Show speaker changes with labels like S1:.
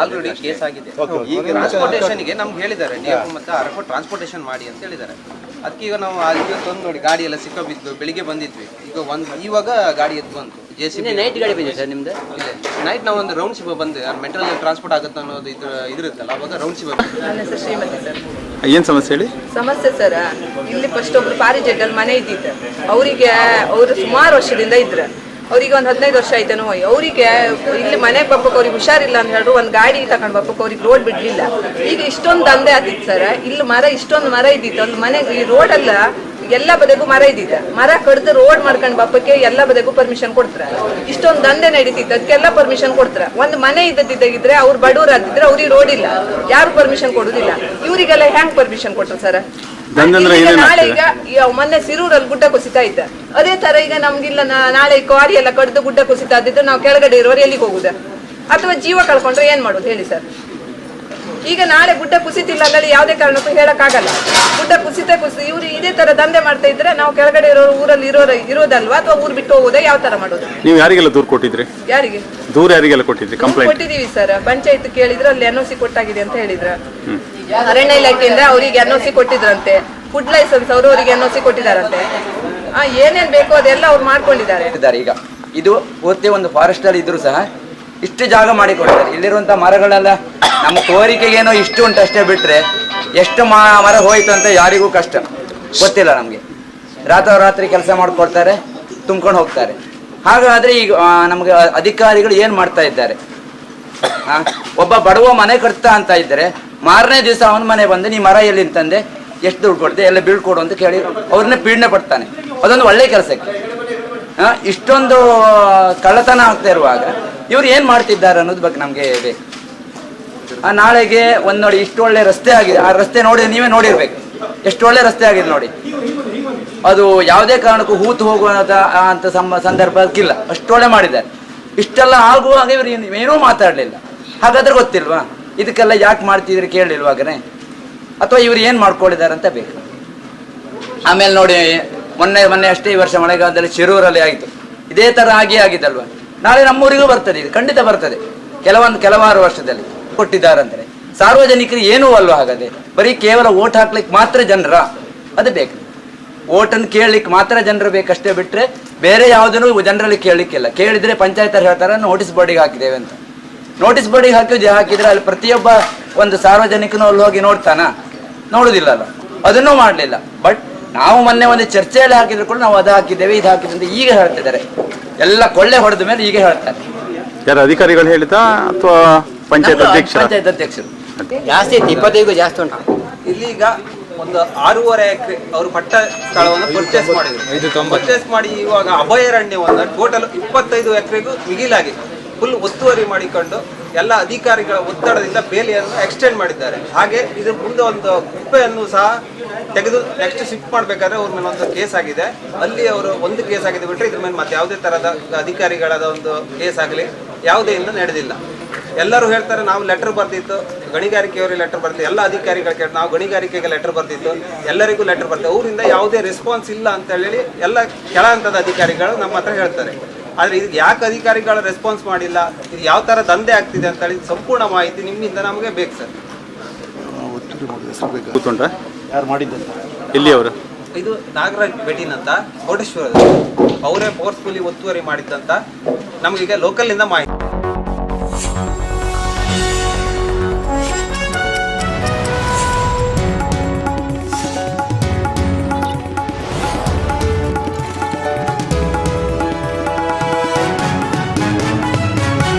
S1: Already case ಆಗಿದೆ. ಈಗ ಟ್ರಾನ್ಸ್ಪೋರ್ಟೇಷನ್ಗೆ ನಮ್ಗೆ ಹೇಳಿದ್ದಾರೆ ನೀವು ಮತ್ತೆ ಅರಕು ಟ್ರಾನ್ಸ್ಪೋರ್ಟೇಷನ್ ಮಾಡಿ ಅಂತ ಹೇಳಿದ್ದಾರೆ. ಅದಕ್ಕೆ ಈಗ ನಾವು ಇವತ್ತೊಂದು ನೋಡಿ ಗಾಡಿ ಎಲ್ಲ ಸಿಕ್ಕೋಬಿದ್ದು ಬೆಳಿಗ್ಗೆ ಬಂದಿದ್ವಿ. ಈಗ ಒಂದು ಇವಾಗ ಗಾಡಿ ಎದ್ದು ಬಂತು. ಜೆ ಸಿ
S2: ನೈಟ್ ಗಾಡಿ ಬಂದಿದೆ ಸರ್ ನಿಮ್ದು?
S1: ನೈಟ್ ನಾವು ಒಂದು ರೌಂಡ್ ಶಿಪ್ ಬಂದೆ ಮೆಟ್ರಲ್ ಟ್ರಾನ್ಸ್ಪೋರ್ಟ್ ಆಗುತ್ತೆ ಅನ್ನೋದು ಇದು ಇದಿರುತ್ತಲ್ಲ ಅವಾಗ ರೌಂಡ್
S3: ಹೆಸರು ಶ್ರೀಮತಿ ಸರ್.
S4: ಏನು ಸಮಸ್ಯೆ ಹೇಳಿ?
S3: ಸಮಸ್ಯೆ ಸರ್ ಇಲ್ಲಿ ಫಸ್ಟ್ ಒಬ್ರು ಪಾರಿಜೆಟ್ಟಲ್ಲಿ ಮನೆ ಇದ್ದಿದ್ದ. ಅವರಿಗೆ ಅವರು ಸುಮಾರು ವರ್ಷದಿಂದ ಇದ್ರು. ಅವ್ರಿಗೆ ಒಂದು ಹದಿನೈದು ವರ್ಷ ಆಯ್ತೇನೋ ಅವರಿಗೆ ಇಲ್ಲಿ ಮನೆ ಬಪ್ಪಕ್ಕೆ ಅವ್ರಿಗೆ ಹುಷಾರಿಲ್ಲ ಅಂತ ಹೇಳಿದ್ರು ಒಂದು ಗಾಡಿ ತಗೊಂಡು ಬಪ್ಪಕ್ಕೆ ಅವ್ರಿಗೆ ರೋಡ್ ಬಿಡ್ಲಿಲ್ಲ. ಈಗ ಇಷ್ಟೊಂದು ದಂಧೆ ಆತಿತ್ತು ಸರ್, ಇಲ್ಲಿ ಮರ, ಇಷ್ಟೊಂದು ಮರ ಇದ್ದಿತ್ತು, ಒಂದು ಮನೆ, ಈ ಅಲ್ಲ ಎಲ್ಲ ಬದಿಗೂ ಮರ ಇದ್ದಿತ್ತು ಮರ ಕಡ್ದು ರೋಡ್ ಮಾಡ್ಕೊಂಡು ಬಪ್ಪಕ್ಕೆ ಎಲ್ಲ ಬದಿಗೂ ಪರ್ಮಿಷನ್ ಕೊಡ್ತಾರೆ. ಇಷ್ಟೊಂದು ದಂಧೆ ನಡೀತಿತ್ತು, ಅದಕ್ಕೆಲ್ಲ ಪರ್ಮಿಷನ್ ಕೊಡ್ತಾರೆ. ಒಂದು ಮನೆ ಇದ್ದದಿದ್ದಾಗಿದ್ರೆ ಅವ್ರು ಬಡವ್ರು ಆಗ್ತಿದ್ರೆ ಅವ್ರಿಗೆ ರೋಡ್ ಇಲ್ಲ. ಯಾರು ಪರ್ಮಿಷನ್ ಕೊಡುದಿಲ್ಲ. ಇವರಿಗೆಲ್ಲ ಹ್ಯಾಂಗ್ ಪರ್ಮಿಷನ್ ಕೊಟ್ರು ಸರ್? ಈಗ ನಾಳೆ ಈಗ ಈ ಮೊನ್ನೆ ಸಿರೂರಲ್ಲಿ ಗುಡ್ಡ ಕುಸಿತ ಆಯ್ತಾ ಅದೇ ತರ ಈಗ ನಮ್ಗಿಲ್ಲ ನಾ- ನಾಳೆ ಕ್ವಾರಿ ಎಲ್ಲ ಕಡ್ದು ಗುಡ್ಡ ಕುಸಿತ ಆದಿದ್ದು ನಾವು ಕೆಳಗಡೆ ಇರುವ ಎಲ್ಲಿಗೆ ಹೋಗುದ? ಅಥವಾ ಜೀವ ಕಳ್ಕೊಂಡ್ರೆ ಏನ್ ಮಾಡೋದು? ಹೇಳಿ ಸರ್. ಈಗ ನಾಳೆ ಗುಡ್ಡ ಕುಸಿತಿಲ್ಲ ಅಂದೇಳಿ ಯಾವುದೇ ಕಾರಣಕ್ಕೂ ಹೇಳಕ್ಕಾಗಲ್ಲ. ಗುಡ್ಡ ಕುಸಿತೇ ಕುಸಿ ಇವ್ರು ಇದೇ ತರ ದಂಧೆ ಮಾಡ್ತಾ ಇದ್ರೆ ನಾವು ಕೆಳಗಡೆ ಇರೋರು ಊರಲ್ಲಿ ಇರೋರು ಇರೋದಲ್ವಾ ಅಥವಾ ಊರ್ ಬಿಟ್ಟು ಹೋಗೋದೇ ಯಾವ ತರ ಮಾಡೋದು?
S4: ನೀವು ಯಾರಿಗೆಲ್ಲ ದೂರು ಕೊಟ್ಟಿದ್ರಿ?
S3: ಯಾರಿಗೆ?
S4: ದೂರ ಯಾರಿಗೆಲ್ಲ ಕೊಟ್ಟಿದ್ರಿ? ಕಂಪ್ಲೇಂಟ್
S3: ಕೊಟ್ಟಿದೀವಿ ಸರ್. ಪಂಚಾಯತ್ ಕೇಳಿದ್ರೆ ಅಲ್ಲಿ ಎನ್ ಸಿ ಕೊಟ್ಟಾಗಿದೆ ಅಂತ ಹೇಳಿದ್ರ. ಅರಣ್ಯ ಇಲಾಖೆಯಿಂದ ಅವರಿಗೆ ಎನ್ ಸಿ ಕೊಟ್ಟಿದ್ರಂತೆ. ಫುಡ್ ಲೈಸೆನ್ಸ್ ಅವರು ಅವರಿಗೆ ಎನ್ ಸಿ ಕೊಟ್ಟಿದಾರಂತೆ ಆ, ಏನೇನ್ ಬೇಕೋ ಅದೆಲ್ಲ ಅವ್ರು ಮಾಡ್ಕೊಂಡಿದ್ದಾರೆ.
S2: ಈಗ ಇದು ಪೂರ್ತಿ ಒಂದು ಫಾರೆಸ್ಟ್ ಅಲ್ಲಿ ಇದ್ರು ಸಹ ಇಷ್ಟು ಜಾಗ ಮಾಡಿಕೊಡ್ತಾರೆ. ಇಲ್ಲಿರುವಂತ ಮರಗಳೆಲ್ಲ ನಮ್ಮ ಕೋರಿಕೆಗೇನೋ ಇಷ್ಟು ಉಂಟು ಅಷ್ಟೇ ಬಿಟ್ರೆ ಎಷ್ಟು ಮರ ಹೋಯ್ತು ಅಂತ ಯಾರಿಗೂ ಕಷ್ಟ. ಗೊತ್ತಿಲ್ಲ ನಮಗೆ. ರಾತ್ರೋರಾತ್ರಿ ಕೆಲಸ ಮಾಡ್ಕೊಡ್ತಾರೆ, ತುಂಬ್ಕೊಂಡು ಹೋಗ್ತಾರೆ. ಹಾಗಾದ್ರೆ ಈಗ ನಮಗೆ ಅಧಿಕಾರಿಗಳು ಏನು ಮಾಡ್ತಾ ಇದ್ದಾರೆ? ಒಬ್ಬ ಬಡವ ಮನೆ ಕಟ್ತಾ ಅಂತ ಇದ್ರೆ ಮಾರನೇ ದಿವಸ ಅವನ ಮನೆ ಬಂದು, ನೀ ಮರ ಎಲ್ಲಿ ತಂದೆ? ಎಷ್ಟು ದುಡ್ಡು ಕೊಡ್ತೆ ಎಲ್ಲ ಬೀಳ್ಕೊಡು ಅಂತ ಕೇಳಿ ಅವ್ರನ್ನ ಪೀಡನೆ ಪಡ್ತಾನೆ. ಅದೊಂದು ಒಳ್ಳೆ ಕೆಲಸಕ್ಕೆ. ಇಷ್ಟೊಂದು ಕಳ್ಳತನ ಆಗ್ತಾ ಇರುವಾಗ ಇವ್ರು ಏನ್ ಮಾಡ್ತಿದ್ದಾರೆ ಅನ್ನೋದ್ ಬಗ್ಗೆ ನಮ್ಗೆ ಆ, ನಾಳೆಗೆ ಒಂದ್ ನೋಡಿ, ಇಷ್ಟು ಒಳ್ಳೆ ರಸ್ತೆ ಆಗಿದೆ. ಆ ರಸ್ತೆ ನೋಡಿ ನೀವೇ ನೋಡಿರ್ಬೇಕು. ಎಷ್ಟು ಒಳ್ಳೆ ರಸ್ತೆ ಆಗಿದೆ ನೋಡಿ. ಅದು ಯಾವುದೇ ಕಾರಣಕ್ಕೂ ಹೂತು ಹೋಗುವಂತ ಅಂತ ಸಂದರ್ಭಕ್ಕಿಲ್ಲ. ಅಷ್ಟೊಳ್ಳೆ ಮಾಡಿದ್ದಾರೆ. ಇಷ್ಟೆಲ್ಲ ಆಗುವಾಗ ಇವರು ಏನು- ಮಾತಾಡಲಿಲ್ಲ. ಹಾಗಾದ್ರೆ ಗೊತ್ತಿಲ್ವಾ? ಇದಕ್ಕೆಲ್ಲ ಯಾಕೆ ಮಾಡ್ತಿದ್ರಿ ಕೇಳಿಲ್ವಾಗನೆ. ಅಥವಾ ಇವ್ರು ಏನು ಮಾಡ್ಕೊಂಡಿದ್ದಾರೆ ಅಂತ ಬೇಕು. ಆಮೇಲೆ ನೋಡಿ, ಮೊನ್ನೆ ಮೊನ್ನೆ ಅಷ್ಟೇ ಈ ವರ್ಷ ಮಳೆಗಾಲದಲ್ಲಿ ಶಿರೂರಲ್ಲಿ ಆಯ್ತು. ಇದೇ ಥರ ಆಗಿ ಆಗಿದ್ದಲ್ವಾ? ನಾಳೆ ನಮ್ಮೂರಿಗೂ ಬರ್ತದೆ, ಇದು ಖಂಡಿತ ಬರ್ತದೆ. ಕೆಲವೊಂದು ಕೆಲವಾರು ವರ್ಷದಲ್ಲಿ ಕೊಟ್ಟಿದ್ದಾರಂದ್ರೆ. ಸಾರ್ವಜನಿಕರು ಏನೂ ಅಲ್ವ ಹಾಗಾದ್ರೆ ಬರೀ ಕೇವಲ ಓಟ್ ಹಾಕ್ಲಿಕ್ಕೆ ಮಾತ್ರ ಜನರ, ಅದು ಬೇಕು. ಓಟನ್ನು ಕೇಳಲಿಕ್ಕೆ ಮಾತ್ರ ಜನರು ಬೇಕಷ್ಟೇ ಬಿಟ್ಟರೆ ಬೇರೆ ಯಾವುದನ್ನು ಜನರಲ್ಲಿ ಕೇಳಲಿಕ್ಕಿಲ್ಲ. ಕೇಳಿದರೆ ಪಂಚಾಯತರು ಹೇಳ್ತಾರೆ ನೋಟಿಸ್ ಬೋರ್ಡಿಗೆ ಹಾಕಿದ್ದೇವೆ ಅಂತ. ನೋಟಿಸ್ ಬೋರ್ಡಿಗೆ ಹಾಕಿ ಹಾಕಿದರೆ ಅಲ್ಲಿ ಪ್ರತಿಯೊಬ್ಬ ಒಂದು ಸಾರ್ವಜನಿಕನೂ ಅಲ್ಲಿ ಹೋಗಿ ನೋಡ್ತಾನ? ನೋಡುದಿಲ್ಲಲ್ಲ. ಅದನ್ನು ಮಾಡಲಿಲ್ಲ. ಬಟ್ ನಾವು ಮೊನ್ನೆ ಒಂದು ಚರ್ಚೆಯಲ್ಲಿ ಹಾಕಿದ್ರು ಕೂಡ ನಾವು ಅದು ಹಾಕಿದ್ದೇವೆ, ಇದು ಹಾಕಿದ್ದೇವೆ ಈಗ ಹೇಳ್ತಿದ್ದಾರೆ. ಎಲ್ಲ ಕೊಳ್ಳೆ ಹೊಡೆದ ಮೇಲೆ ಈಗ ಹೇಳ್ತಾರೆ.
S4: ಯಾರು ಅಧಿಕಾರಿಗಳು ಹೇಳಿದ ಅಥವಾ ಪಂಚಾಯತ್ ಅಧ್ಯಕ್ಷ
S2: ಪಂಚಾಯತ್ ಅಧ್ಯಕ್ಷರು. ಜಾಸ್ತಿ ಐತಿ ಇಪ್ಪತ್ತೈದು ಜಾಸ್ತಿ ಉಂಟು.
S1: ಇಲ್ಲಿ ಈಗ ಒಂದು ಆರೂವರೆ ಎಕರೆ ಅವರು ಪಟ್ಟ ಸ್ಥಳವನ್ನು ಪರ್ಚೇಸ್ ಮಾಡಿದ್ರು. ಪರ್ಚೇಸ್ ಮಾಡಿ ಇವಾಗ ಅಭಯಾರಣ್ಯವನ್ನು ಟೋಟಲ್ ಇಪ್ಪತ್ತೈದು ಎಕರೆಗೂ ಮಿಗಿಲಾಗಿ ಫುಲ್ ಒತ್ತುವರಿ ಮಾಡಿಕೊಂಡು ಎಲ್ಲ ಅಧಿಕಾರಿಗಳ ಒತ್ತಡದಿಂದ ಬೇಲಿಯನ್ನು ಎಕ್ಸ್ಟೆಂಡ್ ಮಾಡಿದ್ದಾರೆ. ಹಾಗೆ ಇದ್ರ ಮುಂದೆ ಒಂದು ಕುಪ್ಪೆಯನ್ನು ಸಹ ತೆಗೆದು ನೆಕ್ಸ್ಟ್ ಶಿಫ್ಟ್ ಮಾಡಬೇಕಾದ್ರೆ ಅವ್ರ ಮೇಲೆ ಒಂದು ಕೇಸ್ ಆಗಿದೆ. ಅಲ್ಲಿ ಅವರು ಒಂದು ಕೇಸ್ ಆಗಿದೆ ಬಿಟ್ಟರೆ ಇದ್ರ ಮೇಲೆ ಮತ್ತೆ ಯಾವುದೇ ಥರದ ಅಧಿಕಾರಿಗಳಾದ ಒಂದು ಕೇಸ್ ಆಗಲಿ, ಯಾವುದೇ ಇಂದ ನಡೆದಿಲ್ಲ. ಎಲ್ಲರೂ ಹೇಳ್ತಾರೆ, ನಾವು ಲೆಟರ್ ಬರ್ತಿತ್ತು ಗಣಿಗಾರಿಕೆಯವರಿಗೆ ಲೆಟರ್ ಬರ್ತಿತ್ತು ಎಲ್ಲ ಅಧಿಕಾರಿಗಳು ಕೇಳಿ ನಾವು ಗಣಿಗಾರಿಕೆಗೆ ಲೆಟರ್ ಬರ್ತಿತ್ತು ಎಲ್ಲರಿಗೂ ಲೆಟರ್ ಬರ್ತಿತ್ತು ಅವರಿಂದ ಯಾವುದೇ ರೆಸ್ಪಾನ್ಸ್ ಇಲ್ಲ ಅಂತ ಹೇಳಿ ಎಲ್ಲ ಕೆಳ ಹಂತದ ಅಧಿಕಾರಿಗಳು ನಮ್ಮ ಹತ್ರ ಹೇಳ್ತಾರೆ. ಆದರೆ ಇದಕ್ಕೆ ಯಾಕೆ ಅಧಿಕಾರಿಗಳ ರೆಸ್ಪಾನ್ಸ್ ಮಾಡಿಲ್ಲ? ಇದು ಯಾವ ತರ ದಂಧೆ ಆಗ್ತಿದೆ ಅಂತ ಹೇಳಿ ಸಂಪೂರ್ಣ ಮಾಹಿತಿ ನಿಮ್ಮಿಂದ ನಮಗೆ ಬೇಕು ಸರ್.
S4: ಕೂತ್ಕೊಂಡ್ರೆ?
S5: ಯಾರು ಮಾಡಿದ್ದಂತ
S4: ಎಲ್ಲಿ ಅವರು?
S1: ಇದು ನಾಗರಾಜ್ ಭೇಟಿ ಅಂತ ಕೋಟೇಶ್ವರ ಅವರೇ ಫೋರ್ಸ್ಫುಲಿ ಒತ್ತುವರಿ ಮಾಡಿದ್ದಂತ ನಮಗೀಗ ಲೋಕಲಿಂದ ಮಾಹಿತಿ.